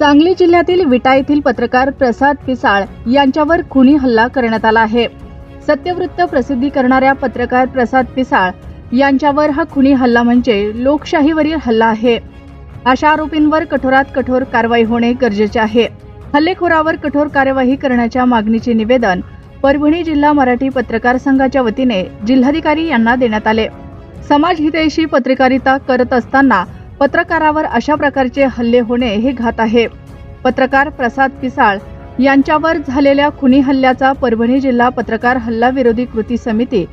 सांगली जिल्ह्यातील विटा येथील पत्रकार प्रसाद पिसाळ यांच्यावर खुनी हल्ला करण्यात आला आहे. सत्यवृत्त प्रसिद्धी करणाऱ्या पत्रकार प्रसाद पिसाळ यांच्यावर हा खुनी हल्ला म्हणजे लोकशाहीवरील हल्ला आहे. अशा आरोपींवर कठोरात कठोर कारवाई होणे गरजेचे आहे. हल्लेखोरावर कठोर कार्यवाही करण्याच्या मागणीचे निवेदन परभणी जिल्हा मराठी पत्रकार संघाच्या वतीने जिल्हाधिकारी यांना देण्यात आले. समाज हितैषी पत्रकारिता करत असताना पत्रकारावर अशा प्रकारचे हल्ले होणे हे घात आहे. पत्रकार प्रसाद पिसाळ यांच्यावर झालेल्या खुनी हल्ल्याचा परभणी जिल्हा पत्रकार हल्ला विरोधी कृती समिती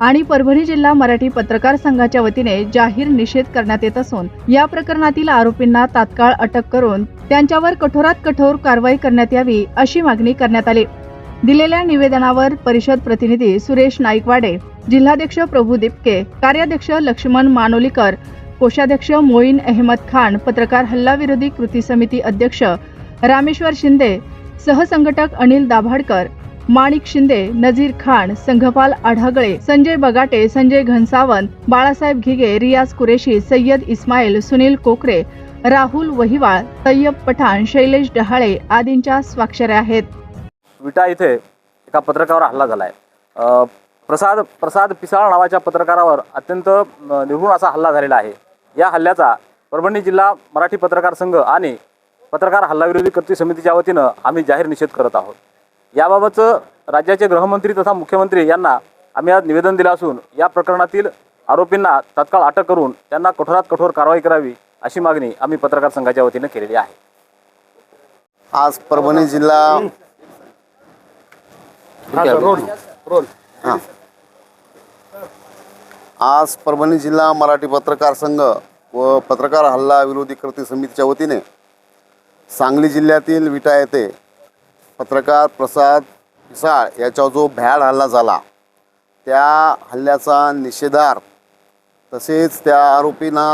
आणि परभणी जिल्हा मराठी पत्रकार संघाच्या वतीने जाहीर निषेध करण्यात येत असून या प्रकरणातील आरोपींना तात्काळ अटक करून त्यांच्यावर कठोरात कठोर कारवाई करण्यात यावी अशी मागणी करण्यात आली. दिलेल्या निवेदनावर परिषद प्रतिनिधी सुरेश नाईकवाडे जिल्हाध्यक्ष प्रभू दिपके कार्याध्यक्ष लक्ष्मण मानोलीकर कोषाध्यक्ष मोईन अहमद खान पत्रकार हल्ला विरोधी कृती समिती अध्यक्ष रामेश्वर शिंदे सहसंघटक अनिल दाभाडकर माणिक शिंदे नजीर खान संघपाल आढागळे संजय बगाटे संजय घनसावंत बाळासाहेब घिगे रियाज कुरेशी सय्यद इस्माईल सुनील कोकरे राहुल वहिवाळ तय्यब पठाण शैलेश डहाळे आदींच्या स्वाक्षऱ्या आहेत. विटा इथे एका पत्रकावर हल्ला झालाय. प्रसाद प्रसाद पिसाळ नावाच्या पत्रकारावर अत्यंत अ, असा हल्ला झालेला आहे. या हल्ल्याचा परभणी जिल्हा मराठी पत्रकार संघ आणि पत्रकार हल्लाविरोधी कृती समितीच्या वतीनं आम्ही जाहीर निषेध करत आहोत. याबाबतचं राज्याचे गृहमंत्री तथा मुख्यमंत्री यांना आम्ही आज निवेदन दिलं असून या प्रकरणातील आरोपींना तात्काळ अटक करून त्यांना कठोरात कठोर कारवाई करावी अशी मागणी आम्ही पत्रकार संघाच्या वतीनं केलेली आहे. आज परभणी जिल्हा हां. आज परभणी जिल्हा मराठी पत्रकार संघ व पत्रकार हल्ला विरोधी कृती समितीच्या वतीने सांगली जिल्ह्यातील विटा येथे पत्रकार प्रसाद पिसाळ याच्यावर जो भ्याड हल्ला झाला त्या हल्ल्याचा निषेधार्थ तसेच त्या आरोपींना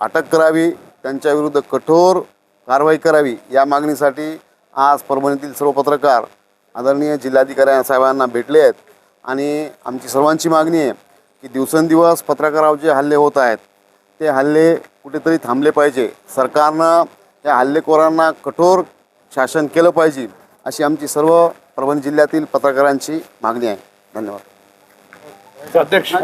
अटक करावी त्यांच्याविरुद्ध कठोर कारवाई करावी या मागणीसाठी आज परभणीतील सर्व पत्रकार आदरणीय जिल्हाधिकाऱ्या साहेबांना भेटले आहेत. आणि आमची सर्वांची मागणी आहे की दिवसेंदिवस पत्रकारावर जे हल्ले होत आहेत. ते हल्ले कुठेतरी थांबले पाहिजे. सरकारनं या हल्लेखोरांना कठोर शासन केलं पाहिजे अशी आमची सर्व परभणी जिल्ह्यातील पत्रकारांची मागणी आहे. धन्यवाद. अध्यक्ष.